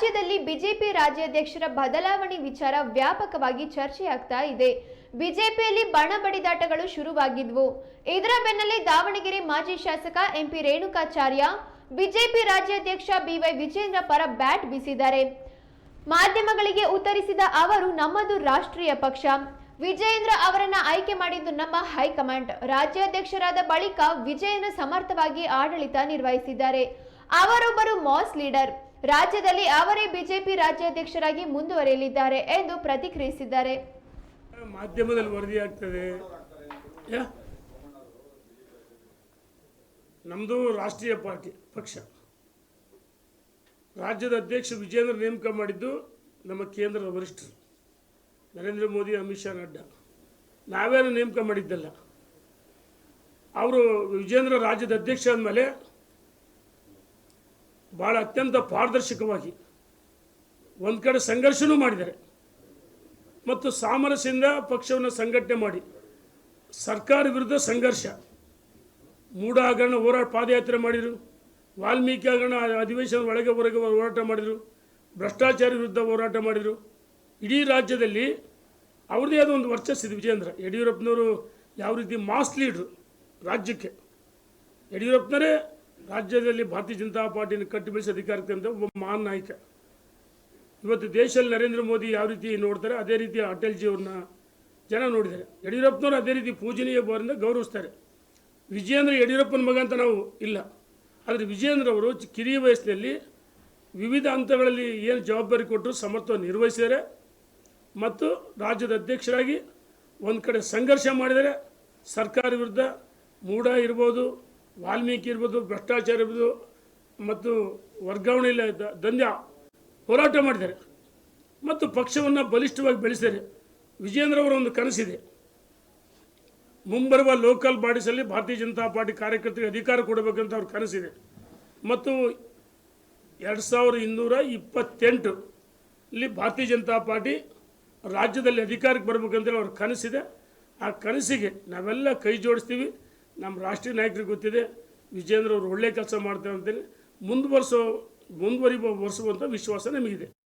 ರಾಜ್ಯದಲ್ಲಿ ಬಿಜೆಪಿ ರಾಜ್ಯಾಧ್ಯಕ್ಷರ ಬದಲಾವಣೆ ವಿಚಾರ ವ್ಯಾಪಕವಾಗಿ ಚರ್ಚೆಯಾಗ್ತಾ ಇದೆ. ಬಿಜೆಪಿಯಲ್ಲಿ ಬಣ ಬಡಿದಾಟಗಳು ಶುರುವಾಗಿದ್ವು. ಇದರ ಬೆನ್ನಲ್ಲೇ ದಾವಣಗೆರೆ ಮಾಜಿ ಶಾಸಕ ಎಂಪಿ ರೇಣುಕಾಚಾರ್ಯ, ಬಿಜೆಪಿ ರಾಜ್ಯಾಧ್ಯಕ್ಷ ಬಿವೈ ವಿಜೇಂದ್ರ ಪರ ಬ್ಯಾಟ್ ಬೀಸಿದ್ದಾರೆ. ಮಾಧ್ಯಮಗಳಿಗೆ ಉತ್ತರಿಸಿದ ಅವರು, ನಮ್ಮದು ರಾಷ್ಟ್ರೀಯ ಪಕ್ಷ. ವಿಜಯೇಂದ್ರ ಅವರನ್ನ ಆಯ್ಕೆ ಮಾಡಿದ್ದು ನಮ್ಮ ಹೈಕಮಾಂಡ್. ರಾಜ್ಯಾಧ್ಯಕ್ಷರಾದ ಬಳಿಕ ವಿಜಯೇಂದ್ರ ಸಮರ್ಥವಾಗಿ ಆಡಳಿತ ನಿರ್ವಹಿಸಿದ್ದಾರೆ. ಅವರೊಬ್ಬರು ಮಾಸ್ ಲೀಡರ್. ರಾಜ್ಯದಲ್ಲಿ ಅವರೇ ಬಿಜೆಪಿ ರಾಜ್ಯಾಧ್ಯಕ್ಷರಾಗಿ ಮುಂದುವರಿಯಲಿದ್ದಾರೆ ಎಂದು ಪ್ರತಿಕ್ರಿಯಿಸಿದ್ದಾರೆ. ಮಾಧ್ಯಮದಲ್ಲಿ ವರದಿಯಾಗ್ತದೆ ನಮ್ಮದು ರಾಷ್ಟ್ರೀಯ ಪಾರ್ಟಿ, ಪಕ್ಷ. ರಾಜ್ಯದ ಅಧ್ಯಕ್ಷ ವಿಜೇಂದ್ರ ನೇಮಕ ಮಾಡಿದ್ದು ನಮ್ಮ ಕೇಂದ್ರದ ವರಿಷ್ಠರು. ನರೇಂದ್ರ ಮೋದಿ, ಅಮಿತ್ ಶಾ, ನಡ್ಡಾ. ನಾವೇನು ನೇಮಕ ಮಾಡಿದ್ದಲ್ಲ. ಅವರು ವಿಜೇಂದ್ರ ರಾಜ್ಯದ ಅಧ್ಯಕ್ಷ ಆದಮೇಲೆ ಭಾಳ ಅತ್ಯಂತ ಪಾರದರ್ಶಕವಾಗಿ ಒಂದು ಕಡೆ ಸಂಘರ್ಷನೂ ಮಾಡಿದ್ದಾರೆ. ಮತ್ತು ಸಾಮರಸ್ಯದಿಂದ ಪಕ್ಷವನ್ನು ಸಂಘಟನೆ ಮಾಡಿ. ಸರ್ಕಾರ ವಿರುದ್ಧ ಸಂಘರ್ಷ. ಮೂಢ ಹಗರಣ ಹೋರಾಟ ಪಾದಯಾತ್ರೆ ಮಾಡಿದರು. ವಾಲ್ಮೀಕಿ ಹಗರಣ ಅಧಿವೇಶನ ಒಳಗೆ ಹೊರಗೆ ಹೋರಾಟ ಮಾಡಿದರು. ಭ್ರಷ್ಟಾಚಾರ ವಿರುದ್ಧ ಹೋರಾಟ ಮಾಡಿದರು. ಇಡೀ ರಾಜ್ಯದಲ್ಲಿ ಅವ್ರದ್ದೇ ಆದ ಒಂದು ವರ್ಚಸ್ಸಿದೆ ವಿಜೇಂದ್ರ ಯಡಿಯೂರಪ್ಪನವರು ಯಾವ ರೀತಿ ಮಾಸ್ ಲೀಡ್ರು ರಾಜ್ಯಕ್ಕೆ. ಯಡಿಯೂರಪ್ಪನವರೇ ರಾಜ್ಯದಲ್ಲಿ ಭಾರತೀಯ ಜನತಾ ಪಾರ್ಟಿಯನ್ನು ಕಟ್ಟಿ ಅಧಿಕಾರಕ್ಕೆ ಅಂತ ಒಬ್ಬ ಮಹಾನ್ ನಾಯಕ. ಇವತ್ತು ದೇಶದಲ್ಲಿ ನರೇಂದ್ರ ಮೋದಿ ಯಾವ ರೀತಿ ನೋಡ್ತಾರೆ, ಅದೇ ರೀತಿ ಅಟಲ್ಜಿ ಅವ್ರನ್ನ ಜನ ನೋಡಿದ್ದಾರೆ. ಯಡಿಯೂರಪ್ಪನವರು ಅದೇ ರೀತಿ ಪೂಜನೀಯ ಭಾವದಿಂದ ಗೌರವಿಸ್ತಾರೆ. ವಿಜಯೇಂದ್ರ ಯಡಿಯೂರಪ್ಪನ ಮಗ ಅಂತ ನಾವು ಇಲ್ಲ. ಆದರೆ ವಿಜಯೇಂದ್ರ ಅವರು ಕಿರಿಯ ವಯಸ್ಸಿನಲ್ಲಿ ವಿವಿಧ ಹಂತಗಳಲ್ಲಿ ಏನು ಜವಾಬ್ದಾರಿ ಕೊಟ್ಟರು ಸಮರ್ಥ ನಿರ್ವಹಿಸಿದ್ದಾರೆ. ಮತ್ತು ರಾಜ್ಯದ ಅಧ್ಯಕ್ಷರಾಗಿ ಒಂದು ಕಡೆ ಸಂಘರ್ಷ ಮಾಡಿದರೆ ಸರ್ಕಾರ ವಿರುದ್ಧ ಮೂಢ ಇರ್ಬೋದು ವಾಲ್ಮೀಕಿ ಇರ್ಬೋದು, ಭ್ರಷ್ಟಾಚಾರ ಇರ್ಬೋದು, ಮತ್ತು ವರ್ಗಾವಣೆ ಇಲ್ಲ ದಂಧ್ಯ ಹೋರಾಟ ಮಾಡಿದ್ದಾರೆ. ಮತ್ತು ಪಕ್ಷವನ್ನು ಬಲಿಷ್ಠವಾಗಿ ಬೆಳೆಸಿದ್ದಾರೆ. ವಿಜೇಂದ್ರ ಅವರ ಒಂದು ಕನಸಿದೆ. ಮುಂಬರುವ ಲೋಕಲ್ ಬಾಡೀಸಲ್ಲಿ ಭಾರತೀಯ ಜನತಾ ಪಾರ್ಟಿ ಕಾರ್ಯಕರ್ತರಿಗೆ ಅಧಿಕಾರ ಕೊಡಬೇಕಂತ ಅವ್ರ ಕನಸಿದೆ. ಮತ್ತು ಎರಡು ಸಾವಿರದ ಇನ್ನೂರ ಇಪ್ಪತ್ತೆಂಟು ಇಲ್ಲಿ ಭಾರತೀಯ ಜನತಾ ಪಾರ್ಟಿ ರಾಜ್ಯದಲ್ಲಿ ಅಧಿಕಾರಕ್ಕೆ ಬರಬೇಕಂತೇಳಿ ಅವ್ರ ಕನಸಿದೆ. ಆ ಕನಸಿಗೆ ನಾವೆಲ್ಲ ಕೈ ಜೋಡಿಸ್ತೀವಿ. ನಮ್ಮ ರಾಷ್ಟ್ರೀಯ ನಾಯಕರಿಗೆ ಗೊತ್ತಿದೆ ವಿಜೇಂದ್ರ ಅವರು ಒಳ್ಳೆ ಕೆಲಸ ಮಾಡ್ತಾರೆ ಅಂತೇಳಿ ಮುಂದುವರಿಸೋ ಮುಂದುವರಿ ವರ್ಷುವಂಥ ವಿಶ್ವಾಸ ನಮಗಿದೆ.